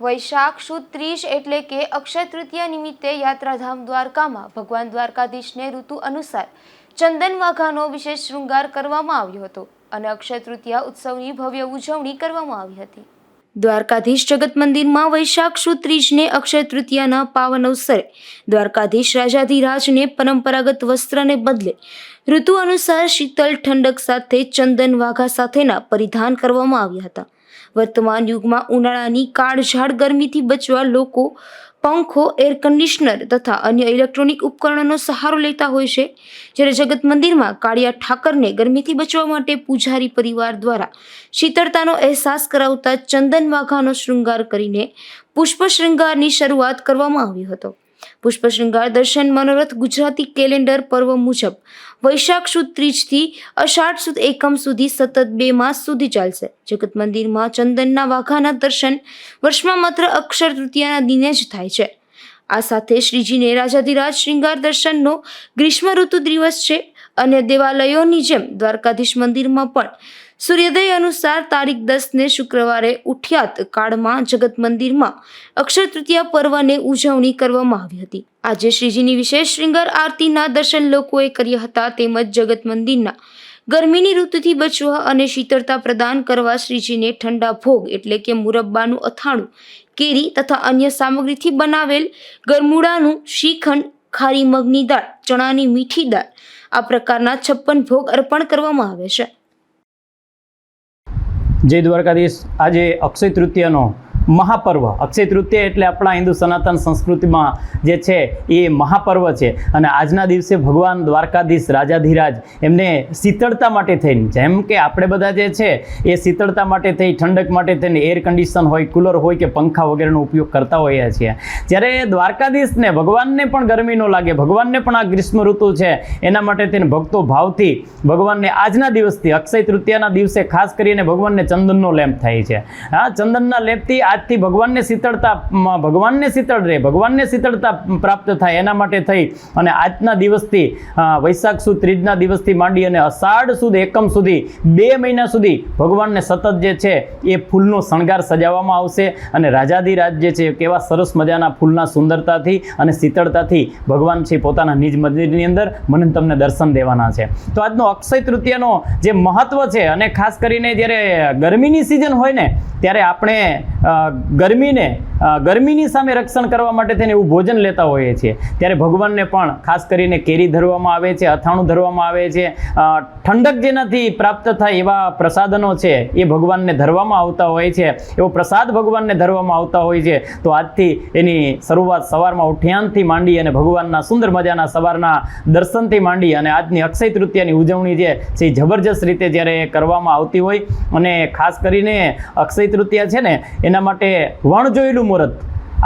વૈશાખ સુદ ત્રીસ એટલે કે અક્ષય તૃતીયા નિમિત્તે યાત્રાધામ દ્વારકામાં ભગવાન દ્વારકાધીશને ઋતુ અનુસાર ચંદન વાઘાનો વિશેષ શૃંગાર કરવામાં આવ્યો હતો અને અક્ષય તૃતીયા ઉત્સવની ભવ્ય ઉજવણી કરવામાં આવી હતી. દ્વારકાધીશ જગત મંદિરમાં વૈશાખ સુદ ત્રીજને અક્ષય તૃતીયાના પાવન અવસરે દ્વારકાધીશ રાજાધિરાજને પરંપરાગત વસ્ત્રને બદલે ઋતુ અનુસાર શીતલ ઠંડક સાથે ચંદન વાઘા સાથેના પરિધાન કરવામાં આવ્યા હતા. વર્તમાન યુગમાં ઉનાળાની કાળઝાળ ગરમીથી બચવા લોકો પંખો એર કન્ડિશનર તથા અન્ય ઇલેક્ટ્રોનિક ઉપકરણોનો સહારો લેતા હોય છે. જ્યારે જગત મંદિરમાં કાળિયા ઠાકરને ગરમીથી બચવા માટે પૂજારી પરિવાર દ્વારા શીતળતાનો અહેસાસ કરાવતા ચંદન વાઘાનો શૃંગાર કરીને પુષ્પ શૃંગારની શરૂઆત કરવામાં આવ્યો હતો. પુષ્પ શૃંગાર દર્શન મનોરથ ગુજરાતી કેલેન્ડર પર્વ મુજબ. વૈશાખ સુદ ત્રીજથી અષાઢ સુદ એકમ સુધી સતત બે માસ સુધી ચાલશે. જગત મંદિરમાં ચંદનના વાઘાના દર્શન વર્ષમાં માત્ર અક્ષર તૃતીયાના દિને જ થાય છે. આ સાથે શ્રીજીને રાજાધિરાજ શ્રૃંગાર દર્શનનો ગ્રીષ્મ ઋતુ દિવસ છે. અને દેવાલયોની જેમ દ્વારકાધીશ મંદિરમાં પણ સૂર્યોદય અનુસાર તારીખ દસને શુક્રવારે ઉઠ્યાત કાળમાં જગત મંદિરમાં અક્ષર તૃતીયા પર્વને ઉજવણી કરવામાં આવી હતી. આજે શ્રીજીની વિશેષ શૃંગાર આરતીના દર્શન લોકોએ કર્યા હતા તેમજ જગત મંદિરના ગરમીની ઋતુથી બચવા અને શીતળતા પ્રદાન કરવા શ્રીજીને ઠંડા ભોગ એટલે કે મુરબ્બાનું અથાણું, કેરી તથા અન્ય સામગ્રીથી બનાવેલ ગરમુડાનું શ્રીખંડ, ખારી મગની દાળ, ચણાની મીઠી દાળ આ પ્રકારના છપ્પન ભોગ અર્પણ કરવામાં આવે છે. જય દ્વારકાધીશ. આજે અક્ષય તૃતીયાનો મહાપર્વ. અક્ષય તૃતીય એટલે આપણા હિન્દુ સનાતન સંસ્કૃતિમાં જે છે એ મહાપર્વ છે. અને આજના દિવસે ભગવાન દ્વારકાધીશ રાજાધિરાજ એમને શીતળતા માટે થઈને, જેમ કે આપણે બધા જે છે એ શીતળતા માટે થઈ, ઠંડક માટે થઈને એર કન્ડિશન હોય કુલર હોય કે પંખા વગેરેનો ઉપયોગ કરતા હોઈએ છીએ. જ્યારે દ્વારકાધીશને ભગવાનને પણ ગરમી ન લાગે, ભગવાનને પણ આ ગ્રીષ્મ ઋતુ છે, એના માટે થઈને ભક્તો ભાવથી ભગવાનને આજના દિવસથી, અક્ષય તૃતીયાના દિવસે ખાસ કરીને ભગવાનને ચંદનનો લેપ થાય છે. હા, ચંદનના લેપથી આજથી ભગવાનને શીતળતા ભગવાનને શીતળ રહે ભગવાનને શીતળતા પ્રાપ્ત થાય એના માટે થઈ. અને આજના દિવસથી વૈશાખ સુદ, ત્રીજના દિવસથી માંડી અને અષાઢ સુદ, એકમ સુધી, બે મહિના સુધી ભગવાનને સતત જે છે એ ફૂલનો શણગાર સજાવવામાં આવશે. અને રાજાધિરાજ જે છે કેવા સરસ મજાના ફૂલના સુંદરતાથી અને શીતળતાથી ભગવાન છે પોતાના નિજ મંદિરની અંદર મને તમને દર્શન દેવાના છે. તો આજનો અક્ષય તૃતીયાનો જે મહત્વ છે અને ખાસ કરીને જ્યારે ગરમીની સિઝન હોય ને, ત્યારે આપણે ગરમીને ગરમીની સામે રક્ષણ કરવા માટે તેને એવું ભોજન લેતા હોઈએ છીએ. ત્યારે ભગવાનને પણ ખાસ કરીને કેરી ધરવામાં આવે છે, અથાણું ધરવામાં આવે છે. ઠંડક જેનાથી પ્રાપ્ત થાય એવા પ્રસાદનો છે એ ભગવાનને ધરવામાં આવતા હોય છે. એવો પ્રસાદ ભગવાનને ધરવામાં આવતા હોય છે. તો આજથી એની શરૂઆત સવારમાં ઉઠ્યાનથી માંડી અને ભગવાનના સુંદર મજાના સવારના દર્શનથી માંડી અને આજની અક્ષય તૃતીયાની ઉજવણી જે છે એ જબરજસ્ત રીતે જ્યારે કરવામાં આવતી હોય અને ખાસ કરીને અક્ષય તૃતીયા છે ને, એના માટે વણ જોયેલું મુહૂર્ત.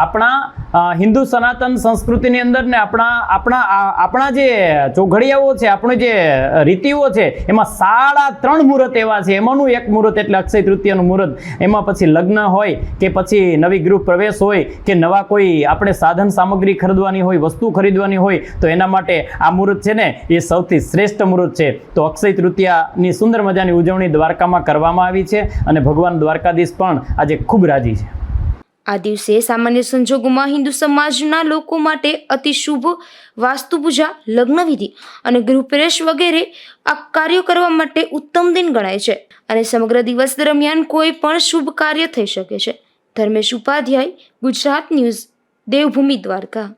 આપણા હિન્દુ સનાતન સંસ્કૃતિની અંદર ને આપણા આપણા આપણા જે ચોઘડિયાઓ છે, આપણી જે રીતિઓ છે, એમાં સાડા ત્રણ મુહૂર્ત એવા છે. એમાંનું એક મુહૂર્ત એટલે અક્ષય તૃતીયાનું મુહૂર્ત. એમાં પછી લગ્ન હોય કે પછી નવી ગૃહ પ્રવેશ હોય કે નવા કોઈ આપણે સાધન સામગ્રી ખરીદવાની હોય, વસ્તુ ખરીદવાની હોય, તો એના માટે આ મુહૂર્ત છે ને, એ સૌથી શ્રેષ્ઠ મુહૂર્ત છે. તો અક્ષય તૃતીયાની સુંદર મજાની ઉજવણી દ્વારકામાં કરવામાં આવી છે અને ભગવાન દ્વારકાધીશ પણ આજે ખૂબ રાજી છે. આ દિવસે સામાન્ય સંજોગોમાં હિન્દુ સમાજના લોકો માટે અતિ શુભ વાસ્તુ પૂજા લગ્ન અને ગૃહપ્રવેશ વગેરે આ કાર્યો કરવા માટે ઉત્તમ દિન ગણાય છે અને સમગ્ર દિવસ દરમિયાન કોઈ પણ શુભ કાર્ય થઈ શકે છે. ધર્મેશ ઉપાધ્યાય, ગુજરાત ન્યૂઝ, દેવભૂમિ દ્વારકા.